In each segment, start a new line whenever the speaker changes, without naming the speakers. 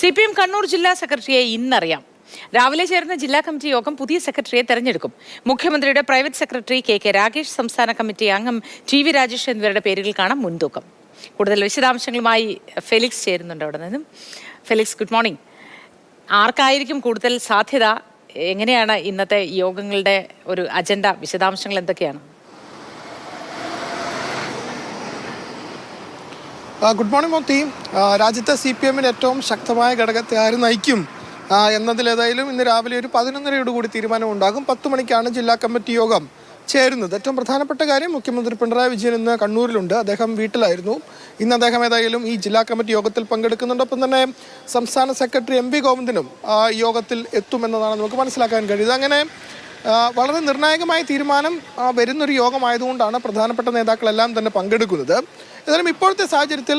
C P M Kannur ജില്ലാ സെക്രട്ടറിയെ ഇന്നറിയാം. രാവിലെ ചേർന്ന ജില്ലാ കമ്മിറ്റി യോഗം പുതിയ സെക്രട്ടറിയെ തെരഞ്ഞെടുക്കും. മുഖ്യമന്ത്രിയുടെ private secretary K K Rakesh സംസ്ഥാന കമ്മിറ്റി അംഗം ടി വി രാജേഷ് എന്നിവരുടെ പേരുകൾ കാണാം മുൻതൂക്കം. കൂടുതൽ വിശദാംശങ്ങളുമായി ഫെലിക്സ് ചേരുന്നുണ്ട് അവിടെ നിന്നും. Felix good morning. ആർക്കായിരിക്കും കൂടുതൽ സാധ്യത? എങ്ങനെയാണ് ഇന്നത്തെ യോഗങ്ങളുടെ ഒരു അജണ്ട? വിശദാംശങ്ങൾ എന്തൊക്കെയാണ്?
ഗുഡ് മോർണിംഗ് മോത്തി രാജ്യത്തെ സി പി എമ്മിന് ഏറ്റവും ശക്തമായ ഘടകത്തെ ആര് നയിക്കും? എന്നതിലേതായാലും ഇന്ന് രാവിലെ ഒരു പതിനൊന്നരയോട് കൂടി തീരുമാനമുണ്ടാകും. പത്ത് മണിക്കാണ് ജില്ലാ കമ്മിറ്റി യോഗം ചേരുന്നത്. ഏറ്റവും പ്രധാനപ്പെട്ട കാര്യം മുഖ്യമന്ത്രി പിണറായി വിജയൻ ഇന്ന് കണ്ണൂരിലുണ്ട്. അദ്ദേഹം വീട്ടിലായിരുന്നു. ഇന്ന് അദ്ദേഹം ഏതായാലും ഈ ജില്ലാ കമ്മിറ്റി യോഗത്തിൽ പങ്കെടുക്കുന്നുണ്ടൊപ്പം തന്നെ സംസ്ഥാന സെക്രട്ടറി എം പി ഗോവിന്ദനും യോഗത്തിൽ എത്തുമെന്നതാണ് നമുക്ക് മനസ്സിലാക്കാൻ കഴിയുന്നത്. അങ്ങനെ വളരെ നിർണായകമായ തീരുമാനം വരുന്നൊരു യോഗമായതുകൊണ്ടാണ് പ്രധാനപ്പെട്ട നേതാക്കളെല്ലാം തന്നെ പങ്കെടുക്കുന്നത്. എന്നാലും ഇപ്പോഴത്തെ സാഹചര്യത്തിൽ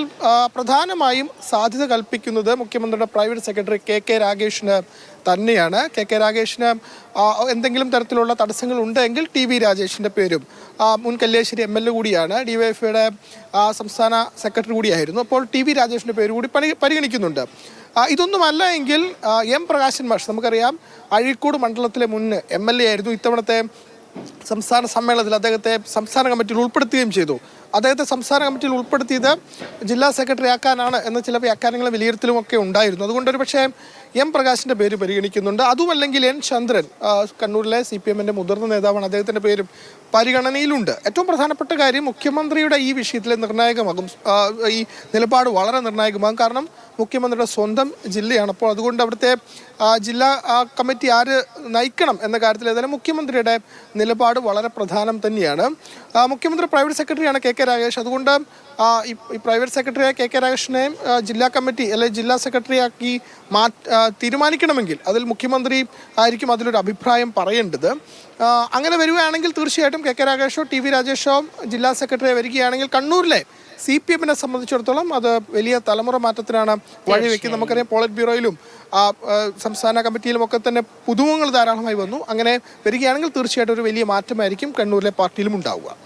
പ്രധാനമായും സാധ്യത കൽപ്പിക്കുന്നത് മുഖ്യമന്ത്രിയുടെ പ്രൈവറ്റ് സെക്രട്ടറി കെ കെ രാഗേഷിന് തന്നെയാണ്. കെ കെ രാഗേഷിന് എന്തെങ്കിലും തരത്തിലുള്ള തടസ്സങ്ങൾ ഉണ്ടെങ്കിൽ ടി വി രാജേഷിന്റെ പേരും മുൻ കല്യാശ്ശേരി എം എൽ എ കൂടിയാണ് ഡി വൈ എഫ് സംസ്ഥാന സെക്രട്ടറി കൂടിയായിരുന്നു. അപ്പോൾ ടി വി രാജേഷിന്റെ പേര് കൂടി പരി പരിഗണിക്കുന്നുണ്ട്. ഇതൊന്നുമല്ല എങ്കിൽ എം പ്രകാശൻ മാഷ് നമുക്കറിയാം അഴീക്കോട് മണ്ഡലത്തിലെ മുന്ന് എം എൽ എ ആയിരുന്നു. ഇത്തവണത്തെ സംസ്ഥാന സമ്മേളനത്തിൽ അദ്ദേഹത്തെ സംസ്ഥാന കമ്മിറ്റിയിൽ ഉൾപ്പെടുത്തുകയും ചെയ്തു. അദ്ദേഹത്തെ സംസ്ഥാന കമ്മിറ്റിയിൽ ഉൾപ്പെടുത്തിയത് ജില്ലാ സെക്രട്ടറി ആക്കാനാണ് എന്ന ചില വ്യാഖ്യാനങ്ങളും വിലയിരുത്തലും ഒക്കെ ഉണ്ടായിരുന്നു. അതുകൊണ്ട് ഒരു പക്ഷേ എം പ്രകാശിന്റെ പേര് പരിഗണിക്കുന്നുണ്ട്. അതുമല്ലെങ്കിൽ എൻ ചന്ദ്രൻ കണ്ണൂരിലെ സി പി എമ്മിന്റെ മുതിർന്ന നേതാവാണ്. അദ്ദേഹത്തിന്റെ പേരും പരിഗണനയിലുണ്ട്. ഏറ്റവും പ്രധാനപ്പെട്ട കാര്യം മുഖ്യമന്ത്രിയുടെ ഈ വിഷയത്തിലെ നിർണായകമാകും. ഈ നിലപാട് വളരെ നിർണായകമാകും. കാരണം മുഖ്യമന്ത്രിയുടെ സ്വന്തം ജില്ലയാണ്. അപ്പോൾ അതുകൊണ്ട് അവിടുത്തെ ജില്ലാ കമ്മിറ്റി ആര് നയിക്കണം എന്ന കാര്യത്തിൽ ഏതായാലും മുഖ്യമന്ത്രിയുടെ നിലപാട് വളരെ പ്രധാനം തന്നെയാണ്. മുഖ്യമന്ത്രി പ്രൈവറ്റ് സെക്രട്ടറിയാണ് കെ കെ രാഗേഷ് അതുകൊണ്ട് ഈ ഈ പ്രൈവറ്റ് സെക്രട്ടറിയായ കെ കെ രാകൃഷ്ണനെയും ജില്ലാ കമ്മിറ്റി അല്ലെങ്കിൽ ജില്ലാ സെക്രട്ടറിയാക്കി മാ തീരുമാനിക്കണമെങ്കിൽ അതിൽ മുഖ്യമന്ത്രി ആയിരിക്കും അതിലൊരു അഭിപ്രായം പറയേണ്ടത്. അങ്ങനെ വരികയാണെങ്കിൽ തീർച്ചയായിട്ടും കെ കെ രാഗേഷോ ടി വി രാജേഷോ ജില്ലാ സെക്രട്ടറി വരികയാണെങ്കിൽ കണ്ണൂരിലെ സി പി എമ്മിനെ സംബന്ധിച്ചിടത്തോളം അത് വലിയ തലമുറ മാറ്റത്തിനാണ് വഴിവെക്കുന്നത് നമുക്കറിയാം പോളിറ്റ് ബ്യൂറോയിലും സംസ്ഥാന കമ്മിറ്റിയിലും ഒക്കെ തന്നെ പുതുമുഖങ്ങൾ ധാരാളമായി വന്നു. അങ്ങനെ വരികയാണെങ്കിൽ തീർച്ചയായിട്ടും ഒരു വലിയ മാറ്റമായിരിക്കും കണ്ണൂരിലെ പാർട്ടിയിലും ഉണ്ടാവുക.